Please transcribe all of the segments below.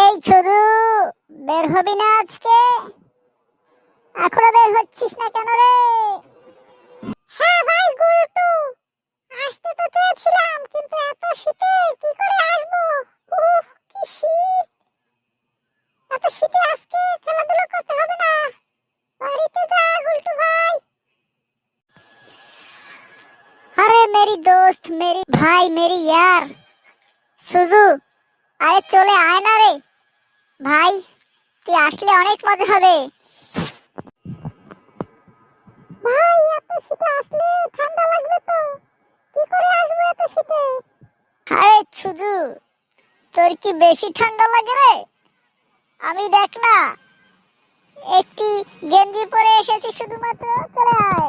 এই চুরু, বের হবি না আজকে? এখনও বের হচ্ছিস না কেন রে? হ্যাঁ ভাই গুলটু আসতে তো চেয়েছিলাম, কিন্তু এত শীতে কি করে আসব? উফ, কি শীত। এত শীতে আজকে খেলাধুলা করতে হবে না। বাড়িতে যা, গুলটু ভাই। আরে, মেরি দোস্ত, মেরি ভাই, মেরি ইয়ার। সুজু আরে চলে আয় না রে। ভাই, তুই আসলে অনেক মজা হবে। ভাই, এত শীতে আসলে ঠান্ডা লাগবে তো। কি করে আসব এত শীতে? আরে সুজু তোর কি বেশি ঠান্ডা লাগে রে? আমি দেখ না। একটি গেঞ্জি পরে এসেছি শুধুমাত্র। চলে আয়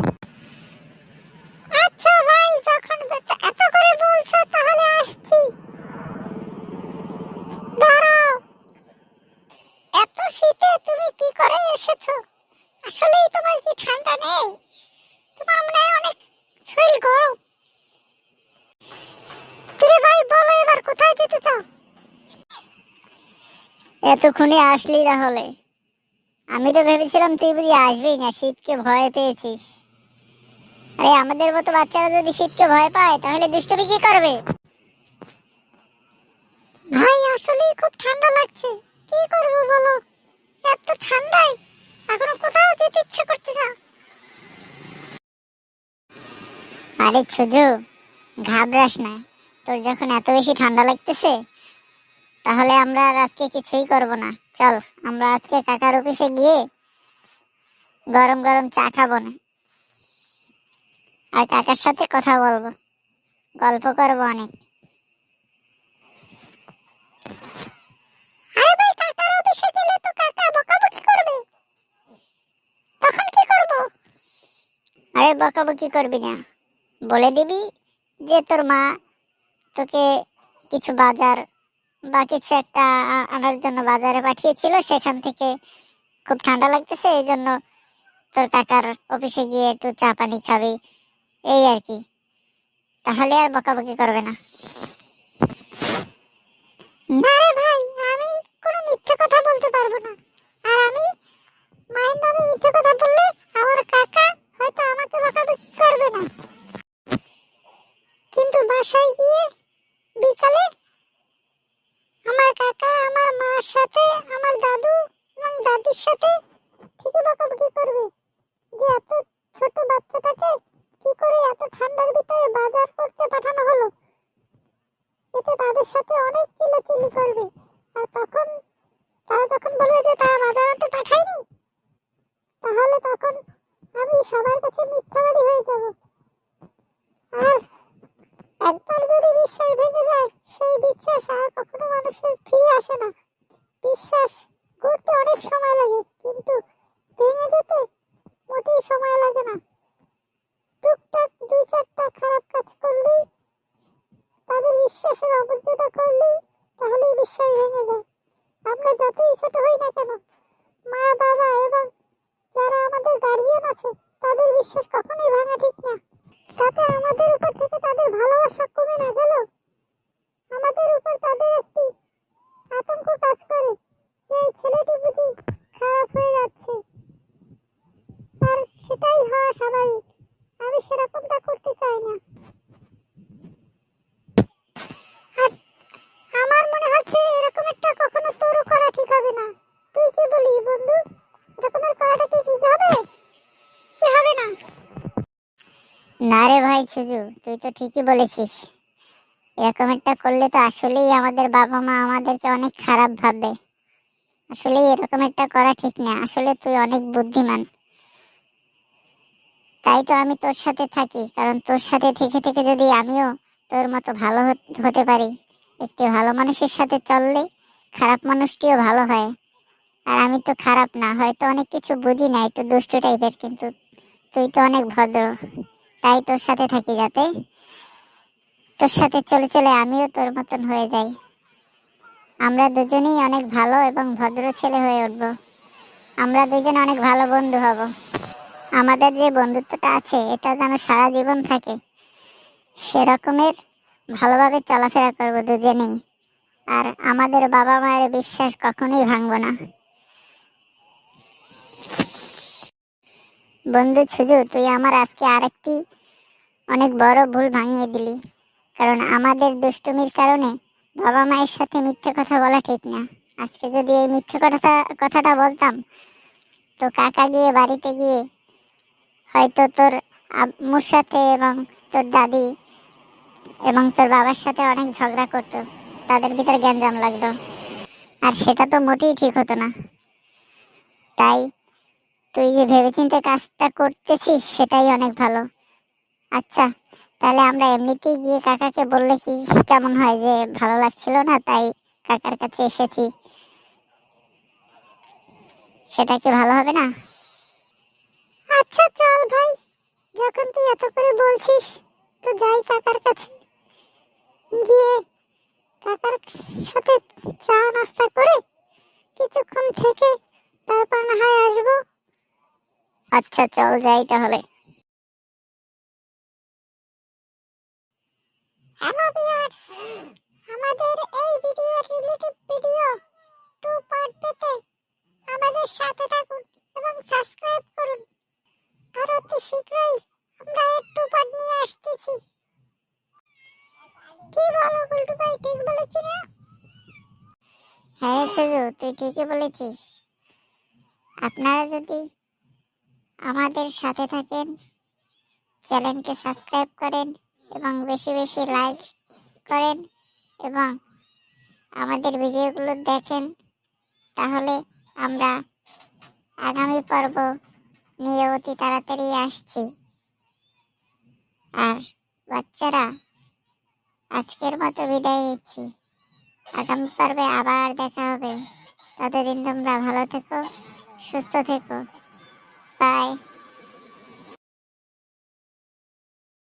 আচ্ছা ভাই যখন এত- এত করে বলছো তাহলে আসছি দাঁড়াও এত শীতে তুমি কি করে এসেছ আসলেই তোমার কি ঠান্ডা নেই তোমার মনে হয় অনেক শরীর গরম। কিরে ভাই বলো এবার কোথায় যেতে চাও? এতক্ষণে আসলি তাহলে। আমি তো ভেবেছিলাম তুই বুঝি আসবি না শীতকে ভয় পেয়েছিস। আরে আমাদের মতো বাচ্চারা যদি শীতকে ভয় পায় তাহলে দুষ্টমি কি করবে? ভাই আসলে খুব ঠান্ডা লাগছে। কি করব বলো? এত ঠান্ডায়। এখনও কোথাও যেতে ইচ্ছে করতেছে না। আরে ছুজু ঘাবড়াস না। তোর যখন এত বেশি ঠান্ডা লাগতেছে, তাহলে আমরা আর আজকে কিছুই করব না। চল, আমরা আজকে কাকার অফিসে গিয়ে গরম গরম চা খাব না। আর কাকার সাথে কথা বলব। গল্প করব অনেক। আরে বকাবকি করবি না। বলে দিবি যে তোর মা তোকে কিছু বাজার বা কিছু একটা আনার জন্য বাজারে পাঠিয়েছিল, সেখান থেকে খুব ঠান্ডা লাগতেছে, এই জন্য তোর কাকার অফিসে গিয়ে একটু চা পানি খাবি, এই আর কি। তাহলে আর বকাবকি করবে না রে ভাই আমি কোনো মিথ্যে কথা বলতে পারব না আর আমি মায়ের নামে মিথ্যে কথা বললে আমার কাকা হয়তো আমাকে বকাবকি করবে না কিন্তু বাসায় গিয়ে বিকালে আমার কাকা, আমার মার সাথে, আমার দাদু এবং দাদির সাথে ঠিকই বকাবকি করবে? যে এত ছোট বাচ্চাটাকে কি করে এত ঠান্ডার ভিতরে বাজার করতে পাঠানো হলো? এতে তাদের সাথে অনেক চিল্লাচিল্লি করবে। আর তখন তারা যখন বলবে যে তারা বাজার আনতে পাঠায়নি, তাহলে তখন আমি সবার কাছে মিথ্যাবাদী হয়ে যাব আর একবার যদি বিশ্বাস ভেঙে যায় সেই বিশ্বাস আর কখনো মানুষের ফিরে আসে না। বিশ্বাস করতে অনেক সময় লাগে, কিন্তু ভেঙে যেতে মোটেই সময় লাগে না। টুকটাক দুই চারটা খারাপ কাজ করলেই, তাদের বিশ্বাসের অমর্যাদা করলেই তাহলেই বিশ্বাস ভেঙে যায়। আমরা যতই ছোট হই না কেন, মা, বাবা এবং যারা আমাদের গার্জিয়ান আছে, তাদের বিশ্বাস কখনোই ভাঙা ঠিক না। তাতে আমাদের উপর থেকে তাদের ভালোবাসা কমে না গেল আমাদের উপর তাদের একটি আতঙ্ক কাজ করে যে এই ছেলেটি বুঝি খারাপ হয়ে যাচ্ছে আর সেটাই হওয়া স্বাভাবিক আমি সেরকমটা করতে চাই না। আমার মনে হচ্ছে এরকম একটা কখনো করা ঠিক হবে না। তুই কি বলি, বন্ধু? এরকমের করাটা কি ঠিক হবে? কি হবে না? না রে ভাই ছুজু তুই তো ঠিকই বলেছিস। এরকম একটা করলে তো আসলেই আমাদের বাবা মা আমাদেরকে অনেক খারাপ ভাববে। আসলে এরকম একটা করা ঠিক না। আসলে তুই অনেক বুদ্ধিমান। তাই তো আমি তোর সাথে থাকি, কারণ তোর সাথে থেকে থেকে যদি আমিও তোর মতো ভালো হতে পারি। একটি ভালো মানুষের সাথে চললে খারাপ মানুষটিও ভালো হয়। আর আমি তো খারাপ না, হয়তো অনেক কিছু বুঝি না, একটু দুষ্টু টাইপের, কিন্তু তুই তো অনেক ভদ্র। তাই তোর সাথে থাকি যাতে তোর সাথে চলে চলে আমিও তোর মতন হয়ে যাই। আমরা দুজনেই অনেক ভালো এবং ভদ্র ছেলে হয়ে উঠব। আমরা দুজন অনেক ভালো বন্ধু হব। আমাদের যে বন্ধুত্বটা আছে এটা যেন সারা জীবন থাকে। সেরকমের ভালোভাবে চলাফেরা করব দুজনেই। আর আমাদের বাবা মায়ের বিশ্বাস কখনোই ভাঙবো না। বন্ধু ছুজু তুই আমার আজকে আরেকটি অনেক বড় ভুল ভাঙিয়ে দিলি। কারণ আমাদের দুষ্টুমির কারণে বাবা মায়ের সাথে মিথ্যে কথা বলা ঠিক না। আজকে যদি এই মিথ্যে কথা কথাটা বলতাম, তো কাকা গিয়ে বাড়িতে গিয়ে হয়তো তোর আম্মুর সাথে এবং তোর দাদি এবং তোর বাবার সাথে অনেক ঝগড়া করতো। তাদের ভিতরে গ্যাঞ্জাম লাগতো। আর সেটা তো মোটেই ঠিক হতো না। তাই তুই যে ভেবেচিন্তে কাজটা করতেছিস, সেটাই অনেক ভালো। আচ্ছা তাহলে আমরা এমনিতেই গিয়ে কাকাকে বললে কি কেমন হয় যে ভালো লাগছিল না, তাই কাকার কাছে এসেছি। সেটা কি ভালো হবে না? চল ভাই, যখন তুই এত করে বলছিস, তো যাই কাকার কাছে। গিয়ে কাকার সাথে চা নাস্তা করে কিছুক্ষণ থেকে তারপর না হয় আসব। আচ্ছা চল যাই তাহলে। হ্যালো ভিউয়ার্স, আমাদের এই video relative video two part পেতে আমাদের সাথে থাকুন এবং সাবস্ক্রাইব করুন আর অতি শীঘ্রই আমরা এর টু পার্ট নিয়ে আসতেছি কি বলো গুলটু ভাই ঠিক বলেছি না হ্যাঁ সুজু তুই ঠিকই বলেছিস। আপনারা যদি আমাদের সাথে থাকেন, চ্যানেলকে সাবস্ক্রাইব করেন এবং বেশি বেশি লাইক করেন এবং আমাদের ভিডিওগুলো দেখেন, তাহলে আমরা আগামী পর্ব নিয়ে অতি তাড়াতাড়ি আসছি। আর বাচ্চারা, আজকের মতো বিদায় নিচ্ছি। আগামী পর্বে আবার দেখা হবে। ততদিন তোমরা ভালো থেকো সুস্থ থেকো। বাই